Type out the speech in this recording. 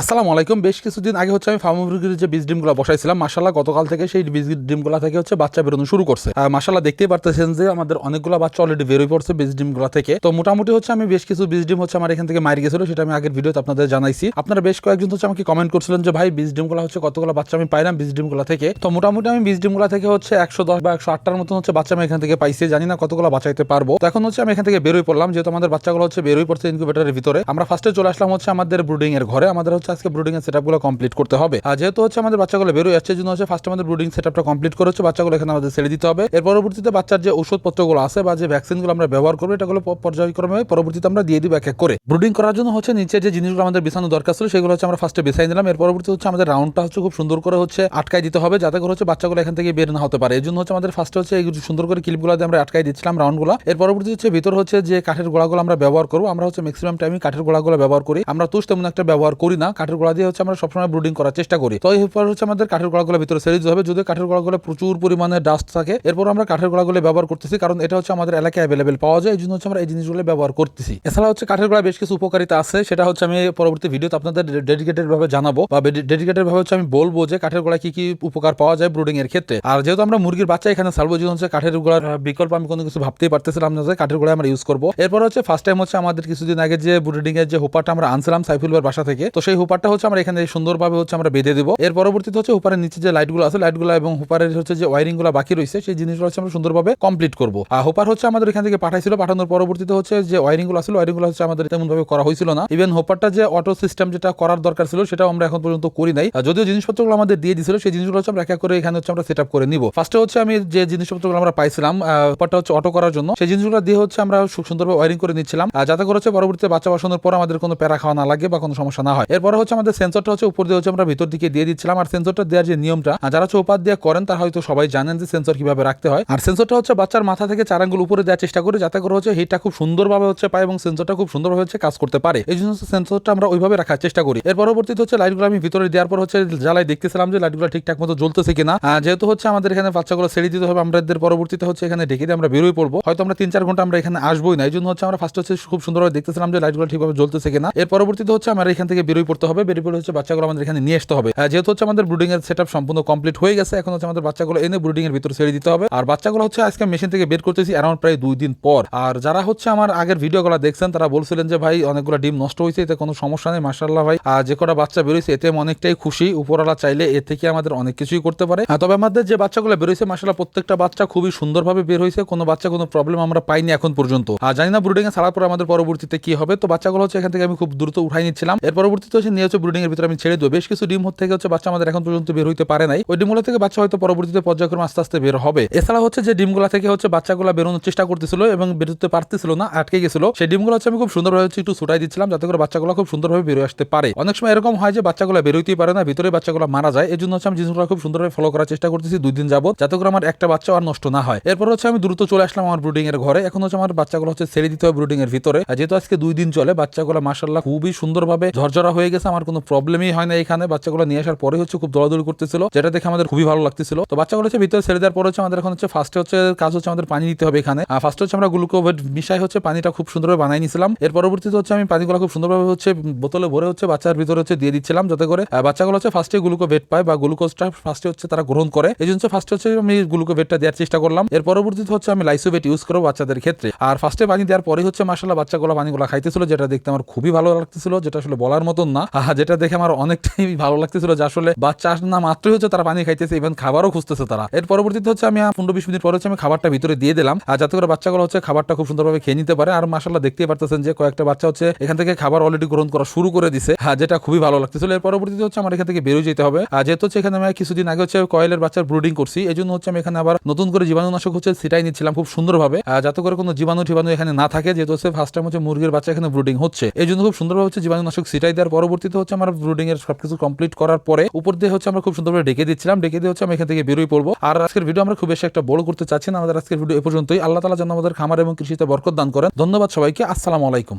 আসসালামু আলাইকুম। বেশ কিছুদিন আগে হচ্ছে আমি ফার্ম মুরগির যে বীজ ডিমগুলো বসাইছিলাম মাসাল্লাহ গতকাল থেকে সেই বীজ ডিমগুলো থেকে হচ্ছে বাচ্চা বেরোনো শুরু করছে। মাসাল্লাহ দেখতেই পারতেছেন যে আমাদের অনেকগুলো বাচ্চা অলরেডি বেরোয় পড়ছে বীজ ডিমগুলো থেকে। তো মোটামুটি হচ্ছে আমি বেশ কিছু বীজ ডিম হচ্ছে আমার এখান থেকে মারি গেছিল, সেটা আমি আগের ভিডিওতে আপনাদের জানাইছি। আপনারা বেশ কয়েকজন হচ্ছে আমাকে কমেন্ট করছিলেন যে, ভাই, বীজ ডিমগুলো হচ্ছে কতগুলো বাচ্চা আমি পাইলাম বীজ ডিমগুলো থেকে? তো মোটামুটি আমি বীজ ডিমগুলো থেকে হচ্ছে একশো দশ বা একশো আটটার মতন হচ্ছে বাচ্চা আমি এখান থেকে পাইছি। জানি না কতগুলো বাঁচাইতে পারব। তো এখন হচ্ছে আমি এখান থেকে বেরোয় পড়লাম, যেহেতু আমাদের বাচ্চাগুলো হচ্ছে বেরোয় পড়ছে ইনকিউবেটারের ভিতরে। আমরা ফার্স্টে চলে আসলাম হচ্ছে আমাদের ব্রুডিং এর ঘরে। আমাদের হচ্ছে আজকে ব্রুডিং এর সেটআপগুলো কমপ্লিট করতে হবে। আর যেহেতু হচ্ছে আমাদের বাচ্চাগুলো বেরোয় যাচ্ছে জন্য হচ্ছে ফার্স্ট আমাদের ব্রুডিং সেটআপটা কমপ্লিট করে হচ্ছে বাচ্চাগুলো এখানে আমাদের ছেড়ে দিতে হবে। এর পরবর্তীতে বাচ্চার যে ওষুধপত্রগুলো আছে বা যে ভ্যাকসিনগুলো আমরা ব্যবহার করব, এটাগুলো পর্যায়ক্রমে পরবর্তীতে আমরা দিয়ে দিব এক এক করে। ব্রুডিং করার জন্য হচ্ছে নিচে যে জিনিসগুলো আমাদের বিছানো দরকার ছিল, সেগুলো হচ্ছে আমরা ফার্স্টে বিছাই দিলাম এর পরবর্তী হচ্ছে আমাদের রাউন্ডটা হচ্ছে খুব সুন্দর করে হচ্ছে আটকাই দিতে হবে, যাতে করে হচ্ছে বাচ্চাগুলো এখান থেকে বের না হতে পারে। এই জন্য হচ্ছে আমাদের ফার্স্টে হচ্ছে এই সুন্দর করে ক্লিপগুলো দিয়ে আমরা আটকাই দিচ্ছিলাম রাউন্ডগুলো এর পরবর্তী হচ্ছে ভিতর হচ্ছে যে কাঠের গোড়াগুলো আমরা ব্যবহার করব, আমরা হচ্ছে ম্যাক্সিমাম টাইমে কাঠের গোড়াগুলো ব্যবহার করি। আমরা তুষ তেমন একটা ব্যবহার করি না কাঠের গোড়া দিয়ে হচ্ছে আমরা সবসময় ব্রুডিং করার চেষ্টা করি। তো এরপর হচ্ছে আমাদের কাঠের গোড়াগুলো ভিতরে দিতে হবে। যদি কাঠের গোড়াগুলো প্রচুর পরিমাণে ডাস্ট থাকে, এরপর আমরা কাঠের গোড়াগুলো ব্যবহার করতেছি। কারণ এটা হচ্ছে আমাদের এলাকায় অ্যাভেলেবেল পাওয়া যায়। এই জন্য হচ্ছে আমরা এই জিনিসগুলো ব্যবহার করতেছি। এছাড়া হচ্ছে কাঠের গোড়া বেশ কিছু উপকারিতা আছে। সেটা হচ্ছে আমি পরবর্তী ভিডিওতে আপনাদের ডেডিকেটেড ভাবে জানাব। বা ডেডিকেটেড ভাবে হচ্ছে আমি বলব যে কাঠের গোড়া কি কি উপকার পাওয়া যায় ব্রুডিং এর ক্ষেত্রে। আর যেহেতু আমরা মুরগির বাচ্চা এখানে ছাড়বো যেহেতু হচ্ছে কাঠের গোড়ার বিকল্প আমি কোনো কিছু ভাবতেই পারতেছিলাম না যে কাঠের গোড়া আমরা ইউজ করব। এরপর হচ্ছে ফার্স্ট টাইম হচ্ছে আমাদের কিছুদিন আগে যে ব্রুডিং এর যে হোপারটা আমরা আনছিলাম সাইফুল বাসা থেকে, তো সেই হোপারটা হচ্ছে আমরা এখানে সুন্দরভাবে হচ্ছে আমরা বেঁধে দেবো। এর পরবর্তীতে হচ্ছে হোপারের নিচে যে লাইটগুলো আছে লাইটগুলো এবং হোপারের হচ্ছে যে ওয়ারিংগুলো বাকি রয়েছে, সেই জিনিসগুলো হচ্ছে আমরা সুন্দরভাবে কমপ্লিট করব। আর হোপার হচ্ছে আমাদের এখান থেকে পাঠাইছিল, পাঠানোর পরবর্তীতে হচ্ছে যে ওয়ারিংগুলো আসলে ওয়ারিংগুলো হচ্ছে আমাদের তেমন ভাবে করা হয়েছিল না। ইভেন হোপারটা যে অটো সিস্টেম যেটা করার দরকার ছিল, সেটাও আমরা এখন পর্যন্ত করি নাই। যদিও জিনিসপত্রগুলো আমাদের দিয়ে দিছিল সেই জিনিসগুলো হচ্ছে আমরা এক করে এখানে হচ্ছে আমরা সেট আপ করে নিব। ফার্স্টে হচ্ছে আমি যে জিনিসপত্রগুলো আমরা পাইছিলাম হোপারটা হচ্ছে অটো করার জন্য, সেই জিনিসগুলো দিয়ে হচ্ছে আমরা সুন্দরভাবে ওয়ারিং করে নিচ্ছিলাম। যাতে করে হচ্ছে পরবর্তীতে বাচ্চা বসানোর পর আমাদের কোনো প্যারা খাওয়া না লাগে বা কোনো সমস্যা না হয়। এরপরে হচ্ছে আমাদের সেন্সরটা হচ্ছে উপর দিয়ে হচ্ছে আমরা ভিতর দিকে দিয়ে দিচ্ছিলাম। আর সেন্সরটা দেওয়ার যে নিয়মটা যারা হচ্ছে উপাত দিয়ে করেন, তারা হয়তো সবাই জানেন যে সেন্সর কীভাবে রাখতে হয়। আর সেন্সরটা হচ্ছে বাচ্চার মাথা থেকে চার আঙ্গুল উপরে দেওয়ার চেষ্টা করি, যাতে করে হচ্ছে হিটটা খুব সুন্দরভাবে হচ্ছে পায় এবং সেন্সরটা খুব সুন্দরভাবে হচ্ছে কাজ করতে পারে। এই জন্য সেন্সরটা আমরা ওইভাবে রাখার চেষ্টা করি। এর পরবর্তীতে হচ্ছে লাইটগুলো আমি ভিতরে দেওয়ার পর হচ্ছে জ্বালাই দেখতেছিলাম যে লাইটগুলো ঠিকঠাক মতো জ্বলতেছে কিনা। যেহেতু হচ্ছে আমাদের এখানে বাচ্চাগুলো ছেড়ে দিতে হবে আমাদের পরবর্তীতে হচ্ছে এখানে ঢেকে দিয়ে আমরা বেরোই পড়ব। হয়তো আমরা তিন চার ঘণ্টা আমরা এখানে আসবোই না। এই জন্য হচ্ছে আমরা ফার্স্ট হচ্ছে খুব সুন্দরভাবে দেখতেছিলাম যে লাইটগুলো ঠিকভাবে জ্বলতেছে কিনা। এর পরবর্তীতে হচ্ছে আমরা এখান থেকে বেরোই পড়তে হবে পড়ে হচ্ছে বাচ্চাগুলো আমাদের এখানে নিয়ে আসতে হবে। যেহেতু হচ্ছে আমাদের ব্রুডিং এর সেটআপ সম্পূর্ণ কমপ্লিট হয়ে গেছে, এখন হচ্ছে আমাদের বাচ্চাগুলো এনে ব্রুডিং এর ভিতরে ছেড়ে দিতে হবে। আর বাচ্চাগুলো হচ্ছে আজকে মেশিন থেকে বের করতেছি অ্যারাউন্ড প্রায় দুই দিন পর। আর যারা হচ্ছে আমার আগের ভিডিও ভিডিওগুলো দেখছেন, তারা বলছিলেন যে, ভাই, অনেকগুলো ডিম নষ্ট হয়েছে, এতে কোনো সমস্যা নেই মার্শাল্লাহ ভাই। আর যে কটা বাচ্চা বেরোইছে এতে আমি অনেকটাই খুশি। উপরওয়ালা চাইলে এ থেকে আমাদের অনেক কিছুই করতে পারে। তবে আমাদের যে বাচ্চাগুলো বেরোইছে মার্শাল্লাহ প্রত্যেকটা বাচ্চা খুবই সুন্দরভাবে বের হয়েছে। কোনো বাচ্চা কোনো প্রবলেম আমরা পাইনি এখন পর্যন্ত। আর জানি না ব্রুডিং এ ছাড়ার পর আমাদের পরবর্তীতে কি হবে। তো বাচ্চাগুলো হচ্ছে এখান থেকে আমি খুব দ্রুত উঠাই নিচ্ছিলাম। এর পরবর্তীতে হচ্ছে নিয়ে হচ্ছে ব্রুডিং এর ভিতরে আমি ছেড়ে দেবো। বেশ কিছু ডিম থেকে হচ্ছে বাচ্চা আমাদের এখন পর্যন্ত বের হইতে পারে নাই। ওই ডিমগুলো থেকে বাচ্চা হয়তো পরবর্তীতে পর্যায়ক্রমে আস্তে আস্তে বের হবে। এছাড়া হচ্ছে যে ডিমগুলো থেকে হচ্ছে বাচ্চাগুলো বেরোনোর চেষ্টা করতেছিল এবং বেরোতে পারতেছিল না, আটকে গেছিল। সেই ডিমগুলো হচ্ছে আমি খুব সুন্দরভাবে হচ্ছে একটু ছুটাই দিচ্ছিলাম যাতে করে বাচ্চাগুলো খুব সুন্দরভাবে বেরোয় আসতে পারে। অনেক সময় এরকম হয় যে বাচ্চাগুলো বেরোতেই পারে না, ভিতরে বাচ্চাগুলো মারা যায়। এই জন্য হচ্ছে আমি জিনিসগুলো খুব সুন্দরভাবে ফলো করার চেষ্টা করতেছি দুই দিন যাবত যাতে করে আমার একটা বাচ্চা আর নষ্ট না হয়। এরপর হচ্ছে আমি দ্রুত চলে আসলাম আমার ব্রুডিং এর ঘরে। এখন হচ্ছে আমার বাচ্চাগুলো হচ্ছে ছেড়ে দিতে হবে ব্রুডিং এর ভিতরে। যেহেতু আজকে দুই দিন চলে, বাচ্চাগুলো মাসাল্লাহ খুবই সুন্দরভাবে ঝরঝরা হয়ে গেছে। আমার কোনো প্রবলেমই হয় না এখানে। বাচ্চাগুলো নিয়ে আসার পরে হচ্ছে খুব দৌড়াদৌড়ি করতেছিল। যেটা দেখে আমাদের খুবই ভালো লাগতেছিল। তো বাচ্চাগুলো হচ্ছে ভিতরে ছেড়ে দেওয়ার পরে হচ্ছে আমাদের এখন হচ্ছে ফার্স্টে হচ্ছে কাজ হচ্ছে আমাদের পানি দিতে হবে এখানে। আর ফার্স্টে হচ্ছে আমরা গ্লুকোভেট মিশাই হচ্ছে পানিটা খুব সুন্দরভাবে বানাই নিয়েছিলাম এর পরবর্তীতে হচ্ছে আমি পানিগুলো খুব সুন্দরভাবে হচ্ছে বোতলে ভরে হচ্ছে বাচ্চার ভিতরে হচ্ছে দিয়ে দিচ্ছিলাম যাতে করে বাচ্চাগুলো হচ্ছে ফার্স্টে গ্লুকোভেট পায় বা গ্লুকোজটা ফার্স্টে হচ্ছে তারা গ্রহণ করে। এই জন্য ফার্স্টে হচ্ছে আমি গ্লুকোভেটটা দেওয়ার চেষ্টা করলাম। এর পরবর্তীতে হচ্ছে আমি লাইসোভেট ইউজ করব বাচ্চাদের ক্ষেত্রে। আর ফার্স্টে পানি দেওয়ার পরে হচ্ছে মাসাল্লাহ বাচ্চাগুলো পানিগুলো খাইতেছিল, যেটা দেখতে আমার খুবই ভালো লাগতেছিল, যেটা আসলে বলার মতন না। যেটা দেখে আমার অনেকটাই ভালো লাগতেছিল যে আসলে বাচ্চা না, মাত্রই হচ্ছে তারা পানি খাইতেছে ইভেন খাবারও খুঁজতেছে তারা। এর পরবর্তীতে হচ্ছে আমি পনেরো বিশ মিনিট পরে হচ্ছে আমি খাবারটা ভিতরে দিয়ে দিলাম। আর যাতে করে বাচ্চাগুলো হচ্ছে খাবারটা খুব সুন্দরভাবে খেয়ে নিতে পারে। আর মাসাল্লাহ দেখতেই পারতেছেন যে কয়েকটা বাচ্চা হচ্ছে এখান থেকে খাবার অলরেডি গ্রহণ করা শুরু করে দিছে। হ্যাঁ যেটা খুবই ভালো লাগতেছিল। এর পরবর্তীতে হচ্ছে আমার এখান থেকে বেরোয় যেতে হবে। আর যেহেতু হচ্ছে এখানে আমি কিছুদিন আগে হচ্ছে কয়েলের বাচ্চার ব্রুডিং করছি এই জন্য হচ্ছে আমি এখানে আবার নতুন করে জীবাণুনাশক হচ্ছে সেটাই নিচ্ছিলাম খুব সুন্দরভাবে। যাতে করে কোনো জীবাণু ঠিবাণু এখানে না থাকে, যেহেতু হচ্ছে ফার্স্ট টাইম হচ্ছে মুরগির বাচ্চা এখানে ব্রুডিং হচ্ছে। এই জন্য খুব সুন্দরভাবে হচ্ছে জীবাণুনাশক সিটাই দেওয়ার পরবর্তীতে হচ্ছে আমরা ব্রুডিং এর সবকিছু কমপ্লিট করার পরে উপর দিয়ে হচ্ছে আমরা খুব সুন্দরভাবে ডেকে দিচ্ছিলাম। ডেকে দিয়ে হচ্ছে আমি এখান থেকে বেরোই পড়ব। আর আজকের ভিডিও আমরা খুব বেশি একটা বড় করতে চাচ্ছি না। আমাদের আজকের ভিডিও এ পর্যন্তই। আল্লাহ তালা যেন আমাদের খামার এবং কৃষিতে বরকত দান করেন। ধন্যবাদ সবাইকে। আসসালামু আলাইকুম।